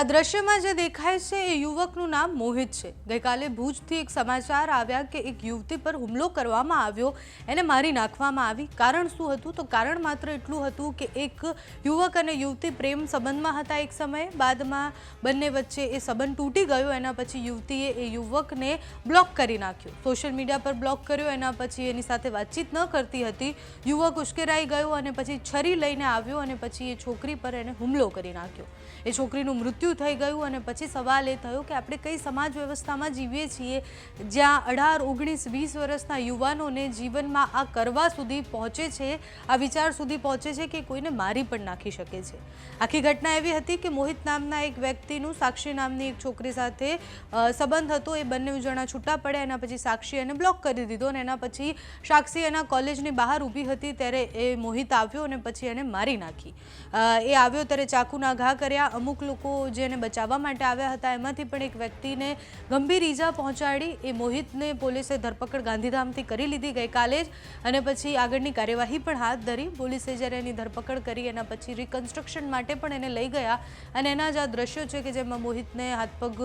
આ દ્રશ્યમાં જે દેખાય છે એ યુવકનું નામ મોહિત છે. ગઈકાલે ભુજથી એક સમાચાર આવ્યા કે એક યુવતી પર હુમલો કરવામાં આવ્યો. એને મારી નાખવામાં આવી. કારણ શું હતું? તો કારણ માત્ર એટલું હતું કે એક યુવક અને યુવતી પ્રેમ સંબંધમાં હતા એક સમયે. બાદમાં બંને વચ્ચે એ સંબંધ તૂટી ગયો. એના પછી યુવતીએ એ યુવકને બ્લોક કરી નાખ્યો. સોશિયલ મીડિયા પર બ્લોક કર્યો. એના પછી એની સાથે વાતચીત ન કરતી હતી. યુવક ઉશ્કેરાઈ ગયો અને પછી છરી લઈને આવ્યો અને પછી એ છોકરી પર એને હુમલો કરી નાખ્યો. એ છોકરીનું મૃત્યુ થઈ ગયું અને પછી સવાલ એ થયો કે આપણે કઈ સમાજ વ્યવસ્થામાં જીવીએ છીએ જ્યાં અઢાર, ઓગણીસ, વીસ વર્ષના યુવાનોને જીવનમાં આ કરવા સુધી પહોંચે છે, આ વિચાર સુધી પહોંચે છે કે કોઈને મારી પણ નાખી શકે છે. આખી ઘટના એવી હતી કે મોહિત નામના એક વ્યક્તિનું સાક્ષી નામની એક છોકરી સાથે સંબંધ હતો. એ બંને જણા છૂટા પડ્યા, એના પછી સાક્ષી એને બ્લોક કરી દીધો અને એના પછી સાક્ષી એના કોલેજની બહાર ઊભી હતી ત્યારે એ મોહિત આવ્યો અને પછી એને મારી નાખી. એ આવ્યો ત્યારે ચાકુના ઘા કર્યા. અમુક લોકો જેને બચાવવા માટે આવ્યા હતા. એમાંથી પણ એક વ્યક્તિને ગંભીર ઈજા પહોંચાડી. એ મોહિતને પોલીસે ધરપકડ ગાંધીધામથી કરી લીધી ગઈકાલે જ અને પછી આગળની કાર્યવાહી પણ હાથ ધરી. પોલીસે જ્યારે એની ધરપકડ કરી, એના પછી રિકન્સ્ટ્રક્શન માટે પણ એને લઈ ગયા. અને એના જ આ દ્રશ્યો છે કે જેમાં મોહિતને હાથપગ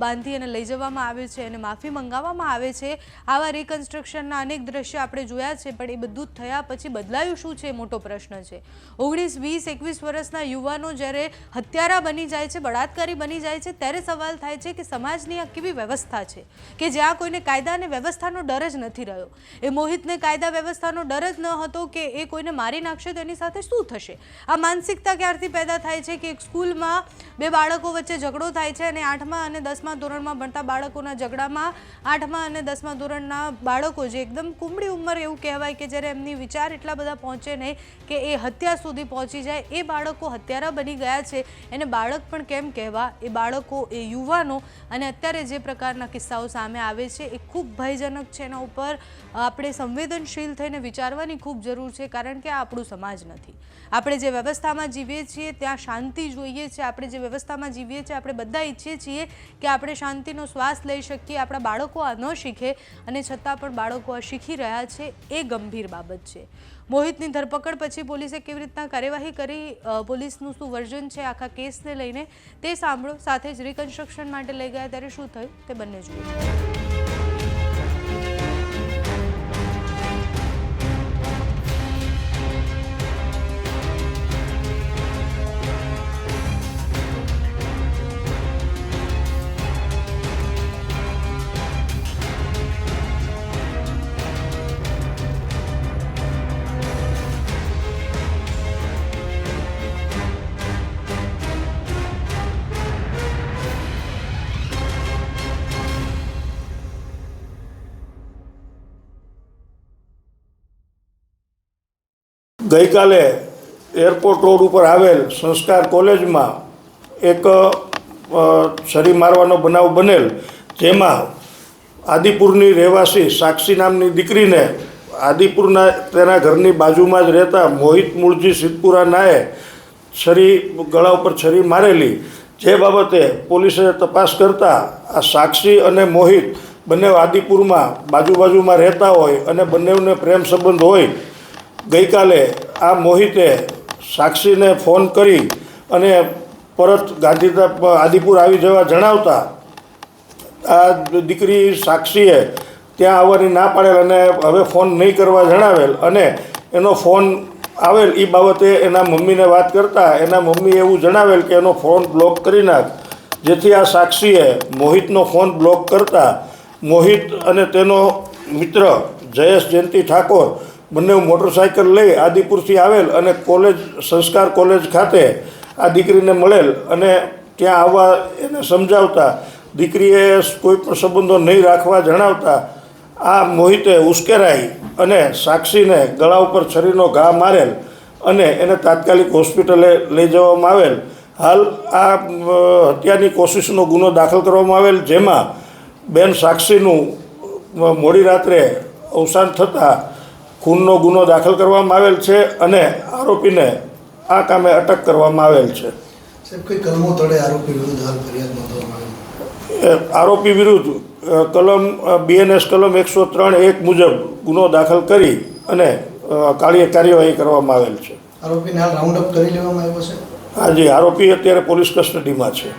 બાંધી અને લઈ જવામાં આવે છે અને માફી મંગાવવામાં આવે છે. આવા રિકન્સ્ટ્રક્શનના અનેક દ્રશ્યો આપણે જોયા છે, પણ એ બધું જ થયા પછી બદલાયું શું છે મોટો પ્રશ્ન છે. ઓગણીસ, વીસ, એકવીસ વર્ષના યુવાનો જ્યારે હત્યારા બની જાય છે બળાત્કારી બની જાય છે, ત્યારે સવાલ થાય છે કે સમાજની આ કેવી વ્યવસ્થા છે? કે જ્યાં કોઈને કાયદા અને વ્યવસ્થાનો ડર જ નથી રહ્યો. એ મોહિતને કાયદા વ્યવસ્થાનો ડર જ ન હતો કે એ કોઈને મારી નાખશે તો એની સાથે શું થશે? આ માનસિકતા ક્યારથી પેદા થાય છે કે એક સ્કૂલમાં બે બાળકો વચ્ચે ઝઘડો થાય છે અને આઠમા અને દસમા ધોરણમાં ભણતા બાળકોના ઝઘડામાં આઠમા અને દસમા ધોરણના બાળકો જે એકદમ કુમળી ઉંમર એવું કહેવાય કે જ્યારે એમની વિચાર એટલા બધા પહોંચે નહીં કે એ હત્યા સુધી પહોંચી જાય, એ બાળકો હત્યારા બની ગયા છે. એને બાળક પણ કેમ કહેવા? એ બાળકો, એ યુવાનો અને અત્યારે જે પ્રકારના કિસ્સાઓ સામે આવે છે, એ ખૂબ ભયજનક છે એના ઉપર આપણે સંવેદનશીલ થઈને વિચારવાની ખૂબ જરૂર છે, કારણ કે આ આપણું સમાજ નથી. આપણે જે વ્યવસ્થામાં જીવીએ છીએ, ત્યાં શાંતિ જોઈએ છે. આપણે જે વ્યવસ્થામાં જીવીએ છીએ, આપણે બધા ઈચ્છીએ છીએ કે આપણે શાંતિનો શ્વાસ લઈ શકીએ, આપણા બાળકો આ ન શીખે અને છતાં પણ બાળકો આ શીખી રહ્યા છે, એ ગંભીર બાબત છે. મોહિતની ધરપકડ પછી પોલીસે કેવી રીતના કાર્યવાહી કરી પોલીસનું શું વર્ઝન છે આખા કેસને લઈને તે સાંભળો, સાથે જ રિકન્સ્ટ્રક્શન માટે લઈ ગયા. ત્યારે શું થયું તે બંને જુઓ. ગઈકાલે એરપોર્ટ રોડ ઉપર આવેલ સંસ્કાર કોલેજમાં એક છરી મારવાનો બનાવ બનેલ, જેમાં આદિપુરની રહેવાસી સાક્ષી નામની દીકરીને આદિપુરના, તેના ઘરની બાજુમાં જ રહેતા મોહિત મૂળજી સિદ્ધપુરા નાએ છરી ગળા ઉપર છરી મારેલી. જે બાબતે પોલીસે તપાસ કરતા આ સાક્ષી અને મોહિત બંને આદિપુરમાં બાજુ બાજુમાં રહેતા હોય અને બંનેને પ્રેમ સંબંધ હોય ગઈકાલે આ મોહિતે સાક્ષીને ફોન કરી અને પરત ગાંધીધામ આદિપુર આવી જવા જણાવતા આ દીકરી સાક્ષીએ ત્યાં આવવાની ના પાડેલ અને હવે ફોન નહીં કરવા જણાવેલ અને એનો ફોન આવેલ એ બાબતે એના મમ્મીને વાત કરતા એના મમ્મીએ એવું જણાવેલ કે એનો ફોન બ્લોક કરી નાખ, જેથી આ સાક્ષીએ મોહિતનો ફોન બ્લોક કરતા મોહિત અને તેનો મિત્ર જયેશ જયંતિ ઠાકોર બંને મોટરસાયકલ લઈ આદિપુરથી આવેલ અને કોલેજ, સંસ્કાર કોલેજ ખાતે આ દીકરીને મળેલ અને ત્યાં આવવા એને સમજાવતા, દીકરીએ કોઈ પણ સંબંધો નહીં રાખવા જણાવતા, આ મોહિતે ઉશ્કેરાઈ અને સાક્ષીને ગળા ઉપર છરીનો ઘા મારેલ અને એને તાત્કાલિક હોસ્પિટલે લઈ જવામાં આવેલ. હાલ આ હત્યાની કોશિશનો ગુનો દાખલ કરવામાં આવેલ, જેમાં બેન સાક્ષીનું મોડી રાત્રે અવસાન થતાં ખૂનનો ગુનો દાખલ કરવામાં આવેલ છે અને આરોપીને આ કામે અટક કરવામાં આવેલ છે. આરોપી વિરુદ્ધ કલમ બીએનએસ કલમ એકસો ત્રણ એક મુજબ ગુનો દાખલ કરી અને કાર્ય કાર્યવાહી કરવામાં આવેલ છે. આરોપીને હાલ રાઉન્ડ અપ કરી લેવામાં આવ્યો છે? આજે આરોપી અત્યારે પોલીસ કસ્ટડીમાં છે.